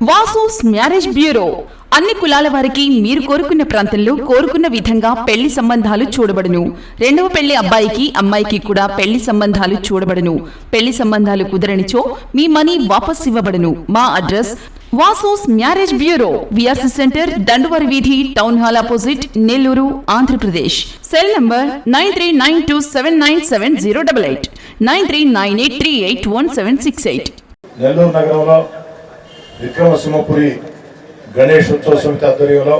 Vasu's marriage bureau. అన్ని కులాల వారికి మీరు కోరుకున్న ప్రాంతంలో కోరుకున్న విధంగా పెళ్ళి సంబంధాలు చూడబడును. రెండవ పెళ్ళి అబ్బాయికి అమ్మాయికి కూడా పెళ్ళి సంబంధాలు చూడబడును. పెళ్ళి సంబంధాలు కుదరనిచో మీ మనీ వాపస్ ఇవ్వబడును. మా address వాసోస్ marriage bureau VRC centre Danduvari వీధి town hall opposite Nellore Andhra Pradesh. Cell number nine three nine two seven nine seven zero double eight. Nine three nine eight three eight one seven six eight. Nellore నగరంలో విక్రమసింహపురి గణేష్ ఉత్సవ సమితి ఆధ్వర్యంలో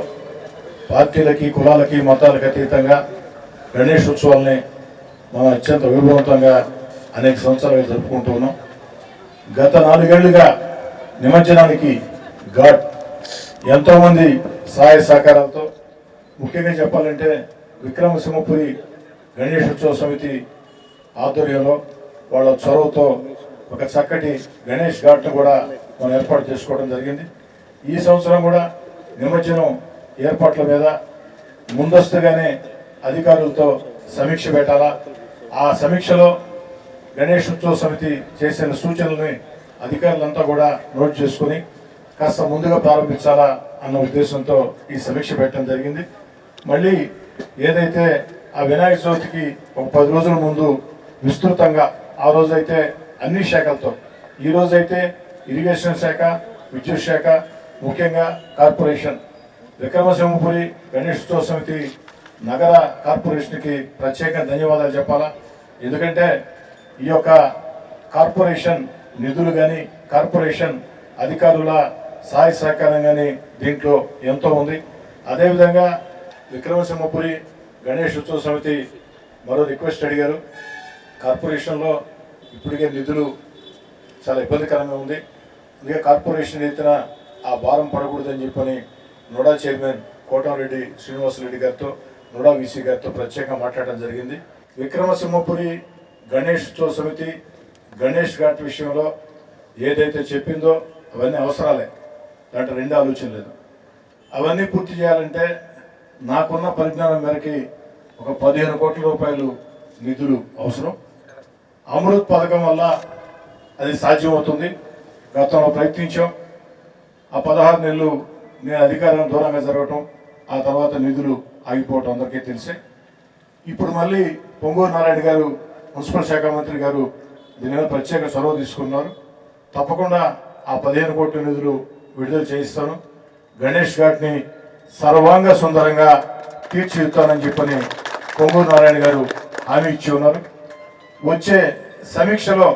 పార్టీలకి కులాలకి మతాలకు అతీతంగా గణేష్ ఉత్సవాల్ని మనం అత్యంత వైభవంతంగా అనేక సంవత్సరాలుగా జరుపుకుంటూ ఉన్నాం. గత నాలుగేళ్ళుగా నిమజ్జనానికి ఘాట్ ఎంతోమంది సహాయ సహకారాలతో ముఖ్యంగా చెప్పాలంటే విక్రమసింహపురి గణేష్ ఉత్సవ సమితి ఆధ్వర్యంలో వాళ్ళ చొరవతో ఒక చక్కటి గణేష్ ఘాట్ను కూడా మనం ఏర్పాటు చేసుకోవడం జరిగింది. ఈ సంవత్సరం కూడా నిమజ్జనం ఏర్పాట్ల మీద ముందస్తుగానే అధికారులతో సమీక్ష పెట్టాలా? ఆ సమీక్షలో గణేష్ ఉత్సవ సమితి చేసిన సూచనల్ని అధికారులంతా కూడా నోట్ చేసుకుని కాస్త ముందుగా ప్రారంభించాలా అన్న ఉద్దేశంతో ఈ సమీక్ష పెట్టడం జరిగింది. మళ్ళీ ఏదైతే ఆ వినాయక చవితికి ఒక పది రోజుల ముందు విస్తృతంగా ఆ రోజైతే అన్ని శాఖలతో ఈ రోజైతే ఇరిగేషన్ శాఖ విద్యుత్ శాఖ ముఖ్యంగా కార్పొరేషన్. విక్రమసింహపురి గణేష్ సమితి నగర కార్పొరేషన్కి ప్రత్యేక ధన్యవాదాలు చెప్పాలా? ఎందుకంటే ఈ యొక్క కార్పొరేషన్ నిధులు కానీ కార్పొరేషన్ అధికారుల సహాయ సహకారం కానీ దీంట్లో ఎంతో ఉంది. అదేవిధంగా విక్రమసింహపురి గణేష్ ఉత్సవ సమితి మరో రిక్వెస్ట్ అడిగారు. కార్పొరేషన్లో ఇప్పటికే నిధులు చాలా ఇబ్బందికరంగా ఉంది. అందుకే కార్పొరేషన్ ఎత్తిన ఆ భారం పడకూడదని చెప్పని నోడా చైర్మన్ కోటంరెడ్డి శ్రీనివాసరెడ్డి గారితో నోడా వీసీ గారితో ప్రత్యేకంగా మాట్లాడడం జరిగింది. విక్రమసింహపురి గణేష్ ఉత్సవ సమితి గణేష్ ఘాట్ విషయంలో ఏదైతే చెప్పిందో అవన్నీ అవసరాలే. దాంట్లో రెండు ఆలోచన లేదు. అవన్నీ పూర్తి చేయాలంటే నాకున్న పరిజ్ఞానం మేరకి ఒక పదిహేను కోట్ల రూపాయలు నిధులు అవసరం. అమృత్ పథకం వల్ల అది సాధ్యమవుతుంది. గతంలో ప్రయత్నించాం. ఆ పదహారు నెలలు నేను అధికారం దూరంగా జరగటం ఆ తర్వాత నిధులు ఆగిపోవటం అందరికీ తెలిసే. ఇప్పుడు మళ్ళీ పొంగూరు నారాయణ గారు మున్సిపల్ శాఖ మంత్రి గారు దీని మీద ప్రత్యేక చొరవ తీసుకున్నారు. తప్పకుండా ఆ పదిహేను కోట్ల నిధులు విడుదల చేయిస్తాను. గణేష్ ఘాట్ని సర్వాంగ సుందరంగా తీర్చిదిద్దుతానని చెప్పని పొంగూరు నారాయణ గారు హామీ ఇచ్చి ఉన్నారు. వచ్చే సమీక్షలో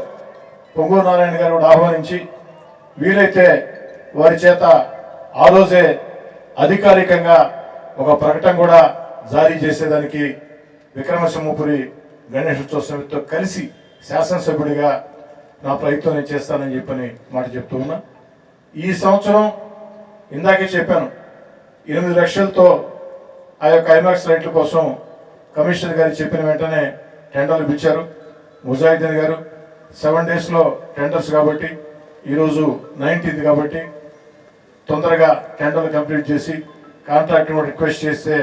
పొంగూరు నారాయణ గారు కూడా ఆహ్వానించి వీలైతే వారి చేత ఆ రోజే అధికారికంగా ఒక ప్రకటన కూడా జారీ చేసేదానికి విక్రమసింహపురి గణేష్ సమితితో కలిసి శాసనసభ్యుడిగా నా ప్రయత్నం నేను చేస్తానని చెప్పని మాట చెప్తూ ఉన్నా. ఈ సంవత్సరం ఇందాకే చెప్పాను ఎనిమిది లక్షలతో ఆ యొక్క ఐమాక్స్ రైట్ల కోసం కమిషనర్ గారు చెప్పిన వెంటనే టెండర్లు పిలిచారు. ముజాహిద్దీన్ గారు సెవెన్ డేస్లో టెండర్స్ కాబట్టి ఈరోజు నైన్టీన్త్ కాబట్టి తొందరగా టెండర్ కంప్లీట్ చేసి కాంట్రాక్టర్ రిక్వెస్ట్ చేస్తే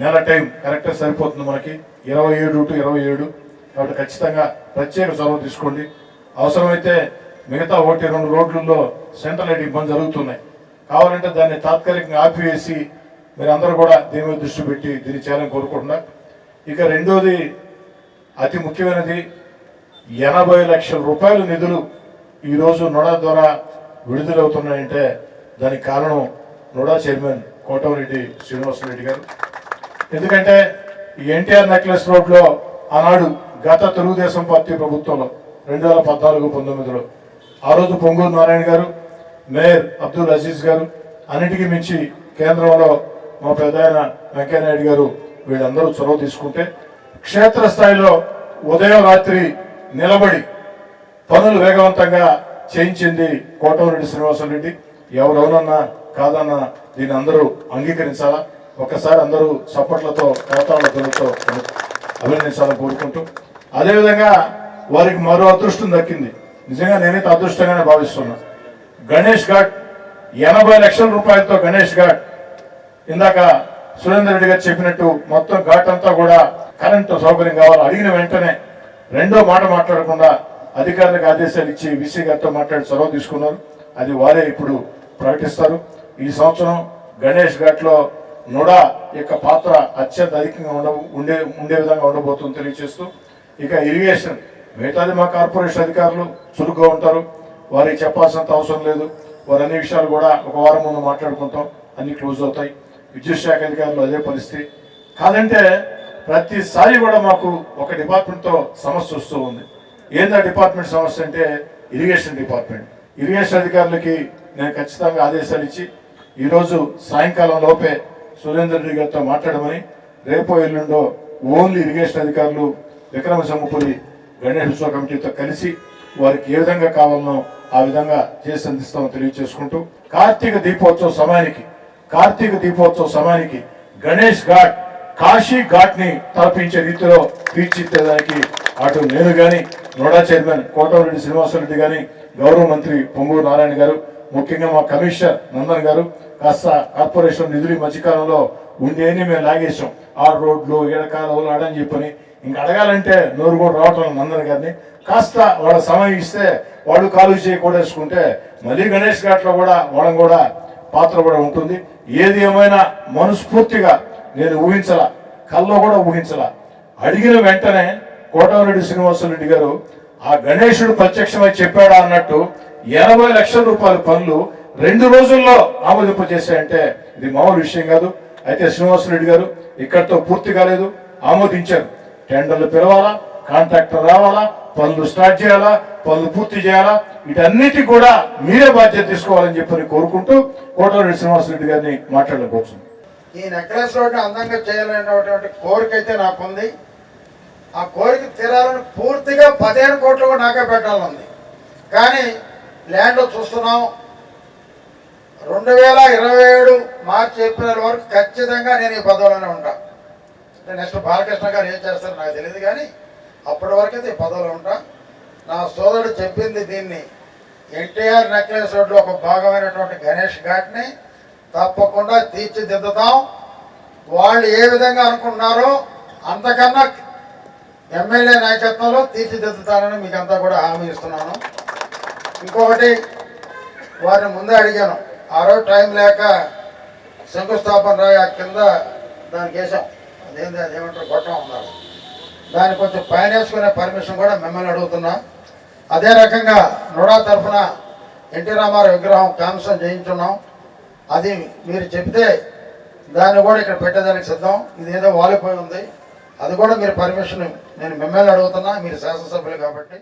నెల టైం కరెక్ట్గా సరిపోతుంది మనకి. ఇరవై ఏడు టు ఇరవై ఏడు. కాబట్టి ఖచ్చితంగా ప్రత్యేక చొరవ తీసుకోండి. అవసరమైతే మిగతా ఒకటి రెండు రోడ్లలో సెంట్రల్ లైట్ ఇబ్బంది జరుగుతున్నాయి. కావాలంటే దాన్ని తాత్కాలికంగా ఆపివేసి మీరు అందరూ కూడా దీని మీద దృష్టి పెట్టి దీన్ని చేయాలని కోరుకుంటున్నా. ఇక రెండోది అతి ముఖ్యమైనది ఎనభై లక్షల రూపాయల నిధులు ఈరోజు నోడా ద్వారా విడుదలవుతున్నాయంటే దానికి కారణం నోడా చైర్మన్ కోటమిరెడ్డి శ్రీనివాసరెడ్డి గారు. ఎందుకంటే ఈ ఎన్టీఆర్ నెక్లెస్ రోడ్లో ఆనాడు గత తెలుగుదేశం పార్టీ ప్రభుత్వంలో రెండు వేల పద్నాలుగు పంతొమ్మిదిలో ఆ రోజు పొంగూరు నారాయణ గారు మేయర్ అబ్దుల్ అజీజ్ గారు అన్నిటికీ మించి కేంద్రంలో మా పెద్ద ఆయన వెంకయ్యనాయుడు గారు వీళ్ళందరూ చొరవ తీసుకుంటే క్షేత్రస్థాయిలో ఉదయం రాత్రి నిలబడి పనులు వేగవంతంగా చేయించింది కోటమిరెడ్డి శ్రీనివాసరెడ్డి ఎవరు అవునన్నా కాదన్నా దీన్ని అందరూ అంగీకరించాలా? ఒక్కసారి అందరూ చప్పట్లతో కరతాళ్ళ ధ్వనితో అభినందించాలని కోరుకుంటూ. అదేవిధంగా వారికి మరో అదృష్టం దక్కింది. నిజంగా నేనైతే అదృష్టంగానే భావిస్తున్నా. గణేష్ ఘాట్ ఎనభై లక్షల రూపాయలతో గణేష్ ఘాట్. ఇందాక సురేందర్ రెడ్డి గారు చెప్పినట్టు మొత్తం ఘాట్ అంతా కూడా కరెంటు సౌకర్యం కావాలి అడిగిన వెంటనే రెండో మాట మాట్లాడకుండా అధికారులకు ఆదేశాలు ఇచ్చి విసి గారితో మాట్లాడి చొరవ తీసుకున్నారు. అది వారే ఇప్పుడు ప్రకటిస్తారు. ఈ సంవత్సరం గణేష్ ఘాట్లో నుడా యొక్క పాత్ర అత్యంత అధికంగా ఉండ ఉండే ఉండే విధంగా ఉండబోతుంది తెలియజేస్తూ ఇక ఇరిగేషన్ మిగతాది మా కార్పొరేషన్ అధికారులు చురుగ్గా ఉంటారు. వారికి చెప్పాల్సినంత అవసరం లేదు. వారు అన్ని విషయాలు కూడా ఒక వారం ముందు మాట్లాడుకుంటాం. అన్ని క్లోజ్ అవుతాయి. విద్యుత్ శాఖ అధికారులు అదే పరిస్థితి. కాదంటే ప్రతిసారి కూడా మాకు ఒక డిపార్ట్మెంట్తో సమస్య వస్తూ ఉంది. ఏందా డిపార్ట్మెంట్ సమస్య అంటే ఇరిగేషన్ డిపార్ట్మెంట్. ఇరిగేషన్ అధికారులకి నేను ఖచ్చితంగా ఆదేశాలు ఇచ్చి ఈరోజు సాయంకాలం లోపే సురేందర్ రెడ్డి గారితో మాట్లాడమని రేపో ఎల్లుండో ఓన్లీ ఇరిగేషన్ అధికారులు విక్రమ సమ్మపురి గణేష్ ఉత్సవ కమిటీతో కలిసి వారికి ఏ విధంగా కావాలనో ఆ విధంగా చేసి అందిస్తామని తెలియజేసుకుంటూ కార్తీక దీపోత్సవ సమయానికి కార్తీక దీపోత్సవ సమయానికి గణేష్ ఘాట్ కాశీ ఘాట్ని తలపించే రీతిలో తీర్చిదిద్దడానికి అటు నేను కానీ నోడా చైర్మన్ కోటమిరెడ్డి శ్రీనివాసరెడ్డి గారి గౌరవ మంత్రి పొంగూరు నారాయణ గారు ముఖ్యంగా మా కమిషనర్ నందన్ గారు కాస్త కార్పొరేషన్ నిధులు ఈ మధ్యకాలంలో ఉండేని మేము లాగేసాం ఆ రోడ్లు ఎడకాలు ఆడని చెప్పని ఇంకా అడగాలంటే నోరు కూడా రావటం నందన్ గారిని. కాస్త వాళ్ళ సమయం ఇస్తే వాళ్ళు కాలు చేయకూడేసుకుంటే మళ్ళీ గణేష్ ఘాట్లో కూడా వాళ్ళని కూడా పాత్ర కూడా ఉంటుంది. ఏది ఏమైనా మనస్ఫూర్తిగా నేను ఊహించలా కల్లో కూడా ఊహించలా. అడిగిన వెంటనే కోటమిరెడ్డి శ్రీనివాసరెడ్డి గారు ఆ గణేశుడు ప్రత్యక్షమై చెప్పాడా? అన్నట్టు ఎనభై లక్షల రూపాయల పనులు రెండు రోజుల్లో ఆమోదింప చేశాయంటే ఇది మామూలు విషయం కాదు. అయితే శ్రీనివాసరెడ్డి గారు ఇక్కడితో పూర్తి కాలేదు ఆమోదించారు. టెండర్లు పిలవాలా? కాంట్రాక్టర్ రావాలా? పనులు స్టార్ట్ చేయాలా? పనులు పూర్తి చేయాలా? వీటన్నిటి కూడా మీరే బాధ్యత తీసుకోవాలని చెప్పని కోరుకుంటూ కోటమిరెడ్డి శ్రీనివాసరెడ్డి గారిని మాట్లాడకపోవచ్చు ఈ నెక్లెస్ రోడ్ని అందంగా చేయాలనేటువంటి కోరిక అయితే నాకుంది. ఆ కోరిక తీరాలని పూర్తిగా పదిహేను కోట్లు కూడా నాకే పెట్టాలని కానీ ల్యాండ్ చూస్తున్నాం. రెండు వేల ఇరవై ఏడు మార్చి ఏప్రిల్ వరకు ఖచ్చితంగా నేను ఈ పదవిలోనే ఉంటా. నెక్స్ట్ బాలకృష్ణ గారు ఏం చేస్తారో నాకు తెలియదు కానీ అప్పటి వరకు అయితే ఈ పదవిలో ఉంటా. నా సోదరుడు చెప్పింది దీన్ని ఎన్టీఆర్ నెక్లెస్ రోడ్లో ఒక భాగమైనటువంటి గణేష్ ఘాట్ని తప్పకుండా తీర్చిదిద్దుతాం. వాళ్ళు ఏ విధంగా అనుకుంటున్నారో అంతకన్నా ఎమ్మెల్యే నాయకత్వంలో తీర్చిదిద్దుతానని మీకు అంతా కూడా హామీ ఇస్తున్నాను. ఇంకొకటి వారిని ముందే అడిగాను. ఆ రోజు టైం లేక శంకుస్థాపన రాయి ఆ కింద దానికి వేసాం అదేంది అదేమంటారు గొట్టం ఉన్నారు దాన్ని కొంచెం పైన వేసుకునే పర్మిషన్ కూడా మిమ్మల్ని అడుగుతున్నా. అదే రకంగా నుడా తరఫున ఎన్టీ రామారావు విగ్రహం కాంసం చేయించున్నాం. అది మీరు చెప్తే దాన్ని కూడా ఇక్కడ పెట్టేదానికి సిద్ధం. ఇది ఏదో వాలిపోయి ఉంది. అది కూడా మీరు పర్మిషన్ నేను మిమ్మల్ని అడుగుతున్నా మీరు శాసనసభ్యులు కాబట్టి.